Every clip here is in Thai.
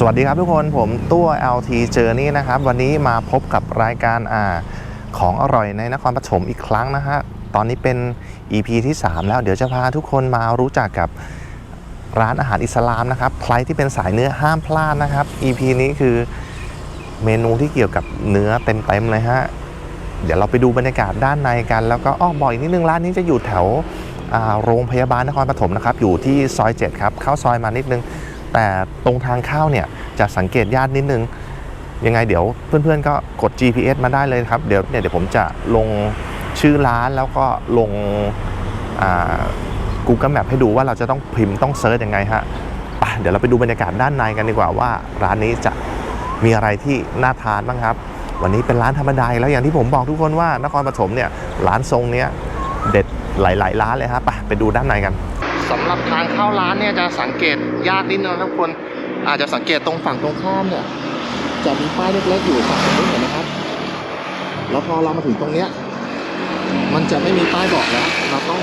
สวัสดีครับทุกคนผมตัว LT Journey นะครับ วันนี้มาพบกับรายการอ่าของอร่อยในนครปฐมอีกครั้งนะฮะตอนนี้เป็น EP ที่ 3 แล้วเดี๋ยวจะพาทุกคนมารู้จักกับร้านอาหารอิสลามนะครับใครที่เป็นสายเนื้อห้ามพลาดนะครับ EP นี้คือเมนูที่เกี่ยวกับเนื้อเต็มๆเลยฮะเดี๋ยวเราไปดูบรรยากาศด้านในกัน แล้วก็อ้อบอกอีกนิดนึงร้านนี้จะอยู่แถวโรงพยาบาลนครปฐมนะครับอยู่ที่ซอย7ครับเข้าซอยมานิดนึง แต่ตรงทางเข้าเนี่ยจะสังเกตญาตินิดนึง ยังไงเดี๋ยวเพื่อนๆก็กด GPS มาได้เลยครับ เดี๋ยวเนี่ยเดี๋ยวผมจะลงชื่อร้านแล้วก็ลงอ่า Google Map ให้ดูว่าเราจะต้องพิมพ์ต้องเซิร์ชยังไงฮะปเดี๋ยวเราไปดูบรรยากาศด้านในกันดีกว่าว่าร้านนี้จะมีอะไรที่น่าทานบ้างครับ วันนี้เป็นร้านธรรมดาแล้วอย่างที่ผมบอกทุกคนว่านครปฐมเนี่ยร้านทรงเนี้ยเด็ดหลาย ๆ ร้านเลยครับไปไปดูด้านในกัน สำหรับทางเข้าร้านเนี่ยจะสังเกตยากนิดนึงทุกคนอาจจะสังเกตตรงฝั่งตรงข้ามเนี่ยจะมีป้ายเล็กๆอยู่ฝั่งตรงนี้เห็นไหมครับ แล้วพอเรามาถึงตรงเนี้ยมันจะไม่มีป้ายบอกแล้วเราต้อง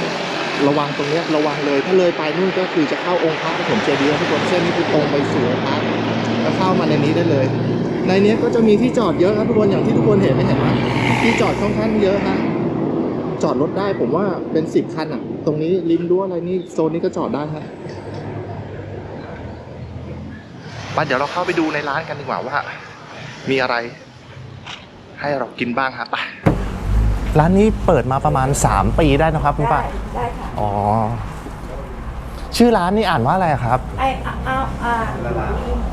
ระวังตรงเนี้ยระวังเลยถ้าเลยไปนู่นก็คือจะเข้าองค์พระปฐมเจดีย์ทุกคนเส้นนี้คือตรงไปสู่องค์พระแล้วเข้ามาในนี้ได้เลย ในนี้ก็จะมีที่จอดเยอะครับทุกคนอย่างที่ทุกคนเห็นไม่เห็นไหมที่จอดค่อนข้างเยอะนะจอดรถได้ผมว่าเป็นสิบคันอะ ตรงนี้ริมรั้วอะไรนี่โซนนี้ก็จอดได้ฮะไปเดี๋ยวเราเข้าไปดูในร้านกันดีกว่าว่า มีอะไร ให้เรากินบ้างครับไปร้านนี้เปิดมาประมาณ 3 ปีได้นะครับคุณป้าได้ค่ะอ๋อชื่อร้านนี่อ่านว่าอะไรครับไอ้เอาเอาอ่า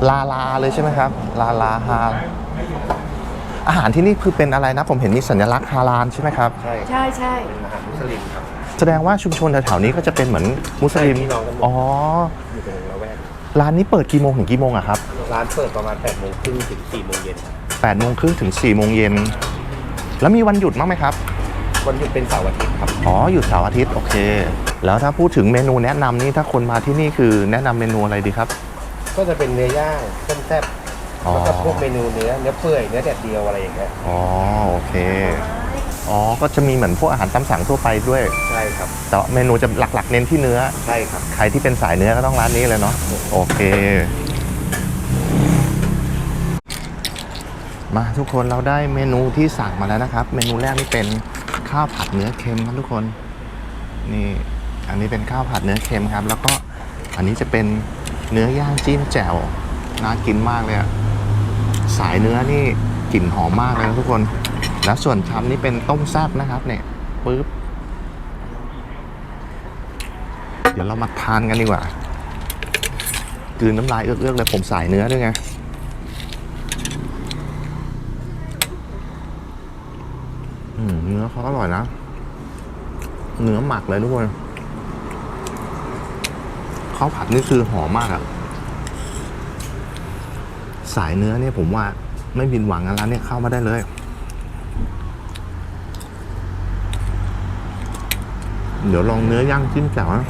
ลาลาเลยใช่ไหมครับ ลาลาฮาอาหารที่นี่คือเป็นอะไรนะ ผมเห็นมีสัญลักษณ์ฮาลาลใช่ไหมครับ ใช่ใช่ใช่เป็นอาหารมุสลิมครับแส ดงว่าชุมชนแถวๆนี้ก็จะเป็นเหมือนมุสลิม ใช่พี่น้องกันหมด อ๋อ อยู่ตรงละแวกร้านนี้เปิดกี่โมงถึงกี่โมงอะครับร้านเปิดประมาณ8โมงครึ่งถึง4โมงเย็นครับ8โมงครึ่งถึง4โมงเย็น แล้วมีวันหยุดมั้างไหมครับ วันหยุดเป็นเสาร์อาทิตย์ครับ อ๋อ หยุดเสาร์อาทิตย์ โอเค แล้วถ้าพูดถึงเมนูแนะนำนี่ถ้าคนมาที่นี่คือแนะนำเมนูอะไรดีครับ ก็จะเป็นเนื้อย่างต้มแซ่บอ๋อ แล้วก็พวกเมนูเนื้อเนื้อเปื่อยเนื้อแดดเดียวอะไรอย่างเงี้ยอ๋อ โอเค อ๋อ ก็จะมีเหมือนพวกอาหารตามสั่งทั่วไปด้วย ใช่ครับ แต่ว่าเมนูจะหลักๆ เน้นที่เนื้อ ใช่ครับ ใครที่เป็นสายเนื้อก็ต้องร้านนี้เลยเนาะ โอเค มาทุกคนเราได้เมนูที่สั่งมาแล้วนะครับ เมนูแรกนี่เป็นข้าวผัดเนื้อเค็มครับทุกคน นี่ อันนี้เป็นข้าวผัดเนื้อเค็มครับ แล้วก็อันนี้จะเป็นเนื้อย่างจิ้มแจ่ว น่ากินมากเลยอะสายเนื้อนี่กลิ่นหอมมากเลยนะทุกคน แล้วส่วนชามนี่เป็นต้มแซ่บนะครับเนี่ยปึ๊บเดี๋ยวเรามาทานกันดีกว่ากืนน้ำลายเอื้อกๆเลยผมสายเนื้อด้วยไงเนื้อเขาอร่อยนะ เนื้อหมักเลยทุกคนข้าวผัดนี่คือหอมมากอะสายเนื้อเนี่ยผมว่าไม่ผิดหวังนะร้านเนี่ยเข้ามาได้เลย เดี๋ยวลองเนื้อย่างจิ้มแจ่วนะ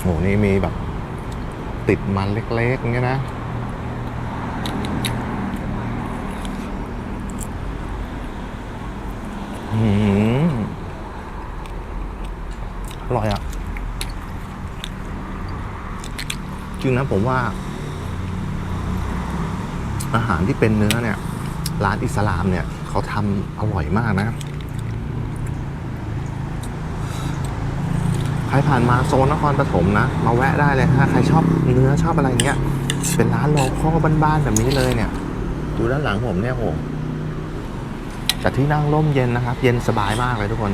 โหนี่มีแบบ ติดมันเล็กๆอย่างเงี้ยนะอืมอร่อยอะ จริงนะผมว่า อาหารที่เป็นเนื้อเนี่ย ร้านอิสลามเนี่ย เขาทำอร่อยมากนะ ใครผ่านมาโซนนครปฐมนะ มาแวะได้เลยถ้าใครชอบเนื้อชอบอะไรเงี้ย เป็นร้านโลคอลบ้านๆแบบนี้เลยเนี่ย ดูด้านหลังผมเนี่ยโหแต่ที่นั่งร่มเย็นนะครับ เย็นสบายมากเลยทุกคน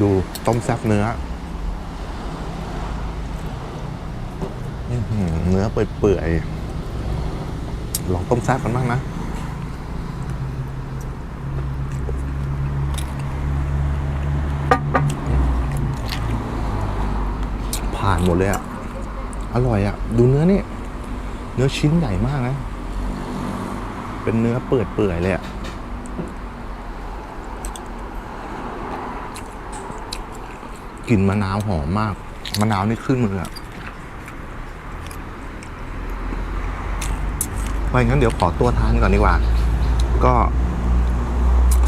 ดูต้มแซ่บเนื้ออื้อหือ เนื้อเปื่อยๆลองต้มแซ่บกันบ้างนะผ่านหมดเลยอะ อร่อยอะ ดูเนื้อนี่ เนื้อชิ้นใหญ่มากนะ เป็นเนื้อเปื่อยเปื่อยๆเลยอะกลิ่นมะนาวหอมมาก มะนาวนี่ขึ้นมืออะ ไปงั้นเดี๋ยวขอตัวทานก่อนดีกว่า ก็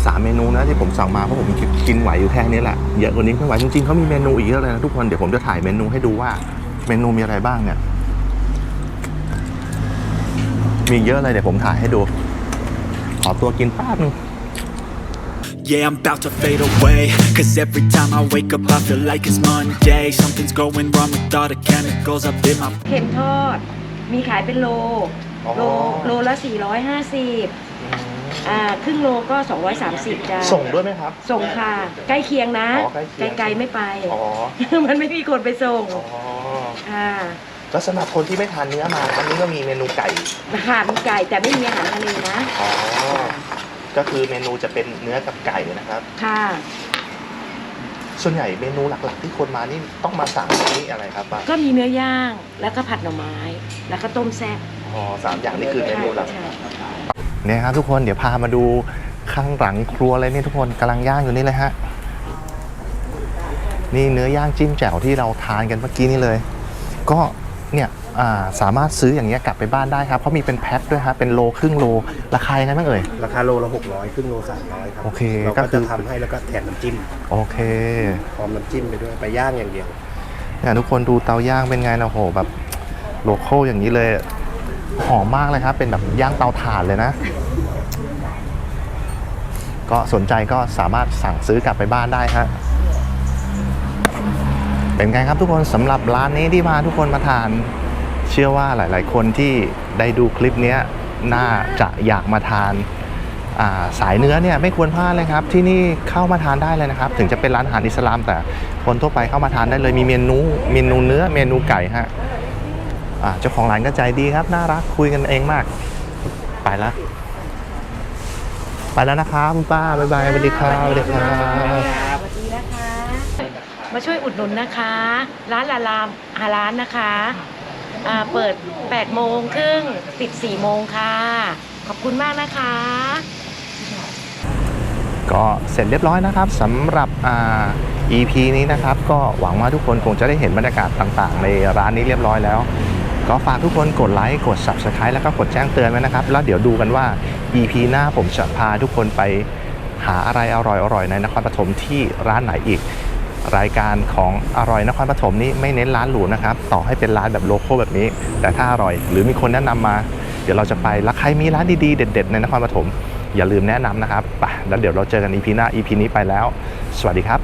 สามเมนูนะที่ผมสั่งมาเพราะผมกินไหวอยู่แค่นี้แหละเยอะกว่านี้ไม่ไหวจริงๆเขามีเมนูอีกเยอะเลยนะทุกคนเดี๋ยวผมจะถ่ายเมนูให้ดูว่า เมนูมีอะไรบ้างเนี่ยมีเยอะเลยเดี๋ยวผมถ่ายให้ดู ขอตัวกินแป๊บนึง Yeah, I'm about to fade away. Cause every time I wake up, I feel like it's Monday. Something's going wrong with all the chemicals up in my เข็มทอด มีขายเป็นโลอ๋อ โลโลละ 450อ่าครึ่งโลก็ 230จ้าส่งด้วยไหมครับ ส่งค่ะ ใกล้เคียงนะ อ๋อใกล้เคียง ไกลๆไม่ไป อ๋อ มันไม่มีคนไปส่งอ๋อค่ะแล้วสำหรับคนที่ไม่ทานเนื้อมาอันนี้ก็มีเมนูไก่ค่ะมีไก่แต่ไม่มีอาหารทะเลนะ อ๋อก็คือเมนูจะเป็นเนื้อกับไก่นะครับ ค่ะ ส่วนใหญ่เมนูหลักๆ ที่คนมานี่ต้องมาสั่งนี่อะไรครับป้าก็มีเนื้อย่างแล้วก็ผัดหน่อไม้ แล้วก็ต้มแซ่บอ๋อสามอย่างนี่คือเมนูหลักใช่เนี่ยครับทุกคนเดี๋ยวพามาดูข้างหลังครัวเลยนี่ทุกคนกำลังย่างอยู่นี่เลยฮะ นี่เนื้อย่างจิ้มแจ่วที่เราทานกันเมื่อกี้นี่เลย ก็เนี่ยอ่า สามารถซื้ออย่างเงี้ยกลับไปบ้านได้ครับเพราะมีเป็นแพ็คด้วยฮะเป็นโลครึ่งโลราคายังไงบ้างเอ่ย ราคาโลละ600ครึ่งโล300ครับโอเคเราก็ก็คืจะอทำให้แล้วก็แถมน้ำจิ้มโอเคพร้อมน้ำจิ้มไปด้วยไปย่างอย่างเดียว เนี่ยทุกคนดูเตาย่างเป็นไงนะโหแบบโลโก้อย่างนี้เลยหอมมากเลยครับ เป็นแบบย่างเตาถ่านเลยนะ ก็สนใจก็สามารถสั่งซื้อกลับไปบ้านได้ฮะ เป็นไงครับทุกคนสำหรับร้านนี้ที่พาทุกคนมาทาน เชื่อว่าหลาย ๆ คนที่ได้ดูคลิปนี้น่าจะอยากมาทานาสายเนื้อเนี่ยไม่ควรพลาดเลยครับ ที่นี่เข้ามาทานได้เลยนะครับ ถึงจะเป็นร้านอาหารอิสลาม แต่คนทั่วไปเข้ามาทานได้เลยมีเมนูเมนูเนื้อเมนูไก่ฮะเจ้าของร้านก็ใจดีครับ น่ารักคุยกันเองมาก ไปแล้วไปแล้วนะครับคุณป้าบ๊ายบายสวัสดีครับสวัสดีครับสวัสดีนะคะ มาช่วยอุดหนุนนะคะ ร้านลาลามฮาร้านนะคะ เปิด 8 โมงครึ่งปิด 4 โมงค่ะ ขอบคุณมากนะคะ ก็เสร็จเรียบร้อยนะครับสำหรับอ่า EP นี้นะครับ ก็หวังว่าทุกคนคงจะได้เห็นบรรยากาศต่างๆ ในร้านนี้เรียบร้อยแล้ว ก็ฝากทุกคนกดไลค์กด Subscribe แล้วก็กดแจ้งเตือนไว้นะครับ แล้วเดี๋ยวดูกันว่า EP หน้าผมจะพาทุกคนไปหาอะไรอร่อยๆในนครปฐมที่ร้านไหนอีก รายการของอร่อยนครปฐมนี้ไม่เน้นร้านหรูนะครับ ต่อให้เป็นร้านแบบโลโก้แบบนี้ แต่ถ้าอร่อย หรือมีคนแนะนำมา เดี๋ยวเราจะไปแล้วใครมีร้านดีๆ เด็ด ๆ ในนครปฐมอย่าลืมแนะนำนะครับไปแล้วเดี๋ยวเราเจอกันอีพีหน้าอีพีนี้ไปแล้ว สวัสดีครับ